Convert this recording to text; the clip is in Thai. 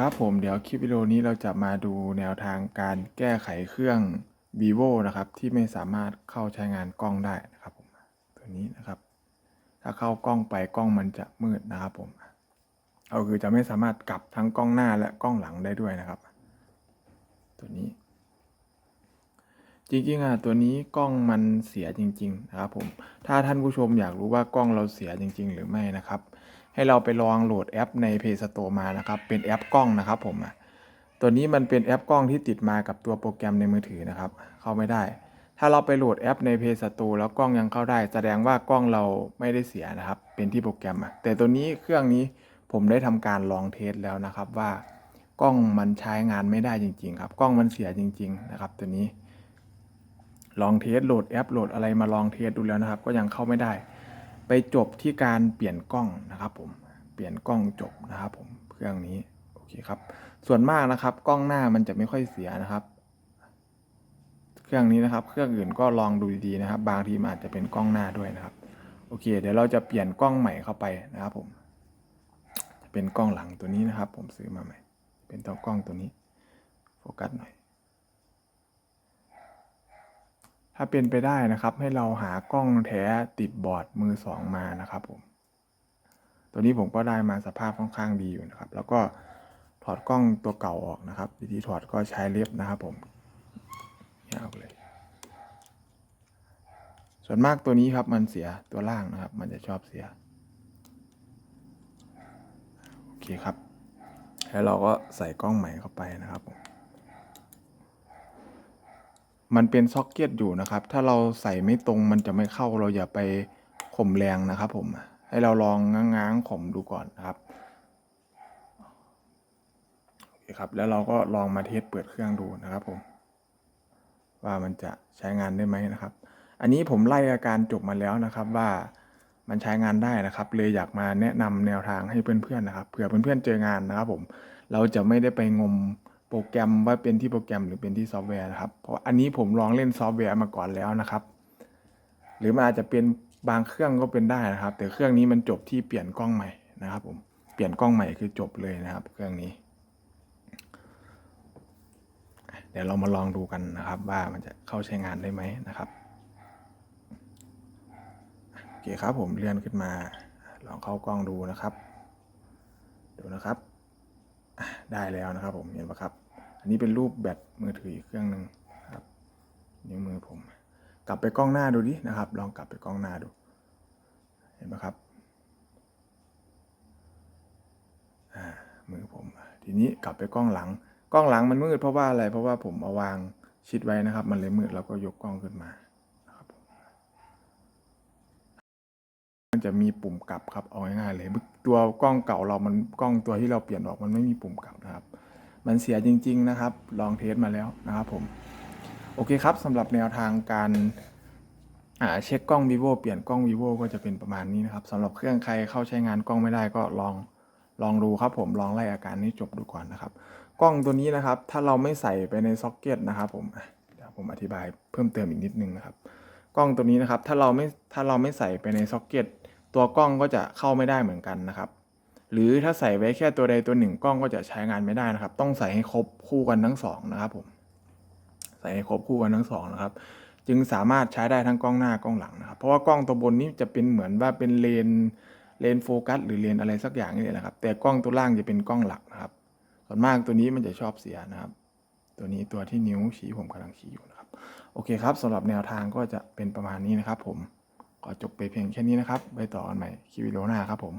ครับผมเดี๋ยวคลิปวิดีโอนี้เราจะมาดูแนวทางการแก้ไขเครื่อง vivo นะครับ ที่ไม่สามารถเข้าใช้งานกล้องได้นะครับผมตัวนี้นะครับ ถ้าเข้ากล้องไปกล้องมันจะมืดนะครับผมเอาคือจะไม่สามารถกลับทั้งกล้องหน้าและกล้องหลังได้ด้วยนะครับ ตัวนี้ จริงๆอะตัวนี้กล้องมันเสียจริง ๆ นะครับผมถ้าท่านผู้ชมอยากรู้ว่ากล้องเราเสียจริง ๆ หรือไม่นะครับ ให้เราไปลองโหลดแอปใน Play Store มานะครับ เป็นแอปกล้องนะครับผมตัวนี้มันเป็นแอปกล้องที่ติดมากับตัวโปรแกรมในมือถือนะครับ เข้าไม่ได้ ถ้าเราไปโหลดแอปใน Play Store แล้วกล้องยังเข้าได้ แสดงว่ากล้องเราไม่ได้เสียนะครับ เป็นที่โปรแกรมแต่ตัวนี้เครื่องนี้ผมได้ทำการลองเทสแล้วนะครับว่ากล้องมันใช้งานไม่ได้จริง ๆ ครับ กล้องมันเสียจริง ๆ นะครับ ตัวนี้ ลองเทสโหลดแอปโหลดอะไรมาลองเทสดูแล้วนะครับ ก็ยังเข้าไม่ได้ ไปจบที่การเปลี่ยนกล้องนะครับผมเปลี่ยนกล้องจบนะครับผมเครื่องนี้โอเคครับ ส่วนมากนะครับกล้องหน้ามันจะไม่ค่อยเสียนะครับ เครื่องนี้นะครับ เครื่องอื่นก็ลองดูดีๆนะครับ บางทีมันอาจจะเป็นกล้องหน้าด้วยนะครับ โอเค เดี๋ยวเราจะเปลี่ยนกล้องใหม่เข้าไปนะครับผม เป็นกล้องหลังตัวนี้นะครับ ผมซื้อมาใหม่ เป็นตัวกล้องตัวนี้ โฟกัสหน่อย ถ้าเป็นไปได้นะครับ ให้เราหากล้องแท้ติดบอร์ดมือสองมานะครับผม ตัวนี้ผมก็ได้มาสภาพค่อนข้างดีอยู่นะครับ แล้วก็ถอดกล้องตัวเก่าออกนะครับวิธีถอดก็ใช้เล็บนะครับผมยาวเลย ส่วนมากตัวนี้ครับมันเสียตัวล่างนะครับ มันจะชอบเสีย โอเคครับ แล้วเราก็ใส่กล้องใหม่เข้าไปนะครับผม มันเป็นซ็อกเก็ตอยู่นะครับ ถ้าเราใส่ไม่ตรงมันจะไม่เข้าเราอย่าไปข่มแรงนะครับ ผม ให้เราลองง้างๆข่มดูก่อนนะครับโอเคครับ แล้วเราก็ลองมาเทสเปิดเครื่องดูนะครับผม ว่ามันจะใช้งานได้ไหมนะครับ อันนี้ผมไล่อาการจบมาแล้วนะครับว่ามันใช้งานได้นะครับ เลยอยากมาแนะนำแนวทางให้เพื่อนๆนะครับเผื่อเพื่อนๆเจองานนะครับ ผม เราจะไม่ได้ไปงม รแกรมว่าเป็นที่โปรแกรมหรือเป็นที่ซอฟต์แวร์นะครับ เพราะอันนี้ผมลองเล่นซอฟต์แวร์มาก่อนแล้วนะครับ หรือมันอาจจะเป็นบางเครื่องก็เป็นได้นะครับ แต่เครื่องนี้มันจบที่เปลี่ยนกล้องใหม่นะครับ ผม เปลี่ยนกล้องใหม่คือจบเลยนะครับ เครื่องนี้ เดี๋ยวเรามาลองดูกันนะครับ ว่ามันจะเข้าใช้งานได้ไหมนะครับ โอเคครับ ผมเลื่อนขึ้นมา ลองเข้ากล้องดูนะครับ ดูนะครับได้แล้วนะครับผมเห็นปะครับ อันนี้เป็นรูปแบตมือถืออีกเครื่องหนึ่งครับนิ้วมือผม กลับไปกล้องหน้าดูดินะครับ ลองกลับไปกล้องหน้าดู เห็นปะครับมือผม ทีนี้กลับไปกล้องหลัง กล้องหลังมันมืดเพราะว่าอะไร เพราะว่าผมเอาวางชิดไว้นะครับ มันเลยมืดแล้วก็ยกกล้องขึ้นมานะครับมันจะมีปุ่มกลับครับ เอาง่ายๆเลยตัวกล้องเก่าเรามันกล้องตัวที่เราเปลี่ยนออกมันไม่มีปุ่มกลับนะครับ มันเสียจริง ๆ นะครับ ลองเทสมาแล้วนะครับผม โอเคครับสำหรับแนวทางการเช็คกล้อง vivo เปลี่ยนกล้อง vivo ก็จะเป็นประมาณนี้นะครับสำหรับเครื่องใครเข้าใช้งานกล้องไม่ได้ก็ลองลองดูครับผมลองไล่อาการนี้จบดูก่อนนะครับ กล้องตัวนี้นะครับ ถ้าเราไม่ใส่ไปในซ็อกเก็ตนะครับผมเดี๋ยวผมอธิบายเพิ่มเติมอีกนิดนึงนะครับ กล้องตัวนี้นะครับถ้าเราไม่ถ้าเราไม่ใส่ไปในซ็อกเก็ตตัวกล้องก็จะเข้าไม่ได้เหมือนกันนะครับ หรือถ้าใส่ไว้แค่ตัวใดตัวหนึ่งกล้องก็จะใช้งานไม่ได้นะครับ ต้องใส่ให้ครบคู่กันทั้งสองนะครับผมใส่ให้ครบคู่กันทั้งสองนะครับ จึงสามารถใช้ได้ทั้งกล้องหน้ากล้องหลังนะครับ เพราะว่ากล้องตัวบนนี้จะเป็นเหมือนว่าเป็นเลนเลนโฟกัสหรือเลนอะไรสักอย่างนี่แหละครับ แต่กล้องตัวล่างจะเป็นกล้องหลักนะครับ ส่วนมากตัวนี้มันจะชอบเสียนะครับ ตัวนี้ตัวที่นิ้วชี้ผมกำลังชี้อยู่นะครับ โอเคครับสำหรับแนวทางก็จะเป็นประมาณนี้นะครับ ผมขอจบไปเพียงแค่นี้นะครับไปต่อกันใหม่คลิปวิดีโอหน้าครับผม